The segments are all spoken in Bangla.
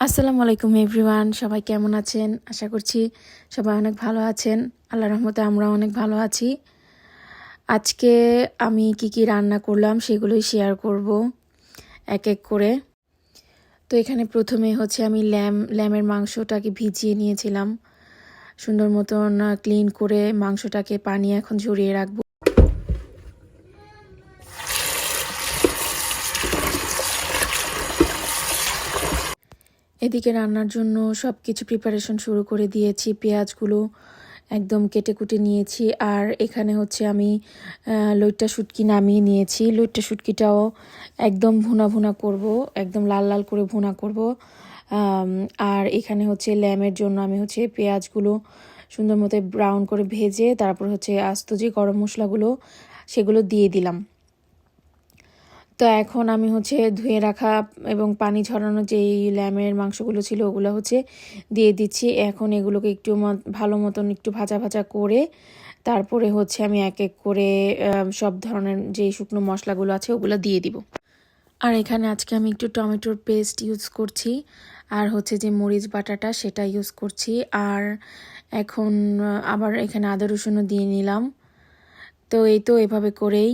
আসসালামু আলাইকুম এভরিওয়ান, সবাই কেমন আছেন? আশা করছি সবাই অনেক ভালো আছেন। আল্লাহ রহমতে আমরা অনেক ভালো আছি। আজকে আমি কি কি রান্না করলাম সেগুলোই শেয়ার করব এক এক করে। তো এখানে প্রথমে হচ্ছে আমি ল্যাম, ল্যামের মাংসটাকে ভিজিয়ে নিয়েছিলাম। সুন্দর মতন ক্লিন করে মাংসটাকে পানি এখন ঝরিয়ে রাখব। এদিকে রান্নার জন্য সব কিছু প্রিপারেশন শুরু করে দিয়েছি, পেঁয়াজগুলো একদম কেটে কুটে নিয়েছি, আর এখানে হচ্ছে আমি লইট্টা শুটকি নামিয়ে নিয়েছি। লইট্টা শুটকিটাও একদম ভুনা ভুনা করব, একদম লাল লাল করে ভুনা করব। আর এখানে হচ্ছে ল্যামের জন্য আমি হচ্ছে পেঁয়াজগুলো সুন্দর মতো ব্রাউন করে ভেজে, তারপর হচ্ছে আস্ত যে গরম মশলাগুলো, সেগুলো দিয়ে দিলাম। তো এখন আমি হচ্ছে ধুয়ে রাখা এবং পানি ঝরানো যেই ল্যামের মাংসগুলো ছিল ওগুলো হচ্ছে দিয়ে দিচ্ছি। এখন এগুলোকে একটু ভালো মতন একটু ভাজা ভাজা করে তারপরে হচ্ছে আমি এক এক করে সব ধরনের যে শুকনো মশলাগুলো আছে ওগুলো দিয়ে দিব। আর এখানে আজকে আমি একটু টমেটোর পেস্ট ইউজ করছি আর হচ্ছে যে মরিচ বাটাটা সেটা ইউজ করছি। আর এখন আবার এখানে আদা রসুনও দিয়ে নিলাম। তো এই তো এভাবে করেই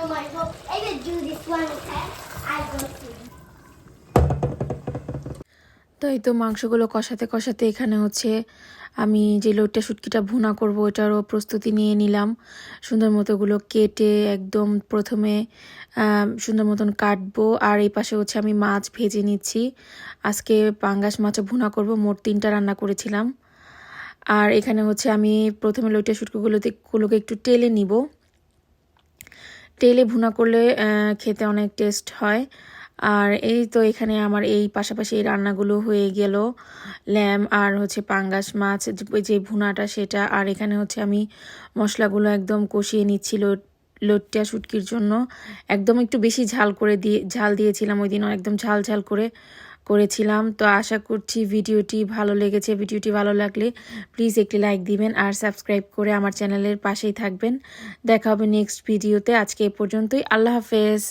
know my. I do this one? I go to. তো এই তো মাংসগুলো কষাতে কষাতে এখানে হচ্ছে আমি যে লোটটা শুটকিটা ভুনা করব, ওটারও প্রস্তুতি নিয়ে নিলাম সুন্দর মতোগুলো কেটে একদম প্রথমে সুন্দর মতন কাটবো আর এই পাশে হচ্ছে আমি মাছ ভেজে নিচ্ছি আজকে পাঙ্গাস মাছও ভুনা করব, মোট তিনটা রান্না করেছিলাম আর এখানে হচ্ছে আমি প্রথমে লইটা শুটকিগুলোতে গুলোকে একটু টেলে নিব টেলে ভুনা করলে খেতে অনেক টেস্ট হয়। আর এই তো এখানে আমার এই পাশাপাশি এই রান্নাগুলো হয়ে গেল। ল্যাম আর হচ্ছে পাঙ্গাস মাছ যে ভুনাটা সেটা। আর এখানে হচ্ছে আমি মশলাগুলো একদম কষিয়ে নিচ্ছিল লোটটা শুটকির জন্য। একদম একটু বেশি ঝাল করে দিয়ে, ঝাল দিয়েছিলাম ওই দিন, একদম ঝাল ঝাল করে। করেছিলাম তো আশা করছি ভিডিওটি ভালো লেগেছে। ভিডিওটি ভালো লাগলে প্লিজ একটি লাইক দিবেন আর সাবস্ক্রাইব করে আমার চ্যানেলের পাশেই থাকবেন। দেখা হবে নেক্সট ভিডিওতে আজকে এ পর্যন্তই। আল্লাহ হাফেজ।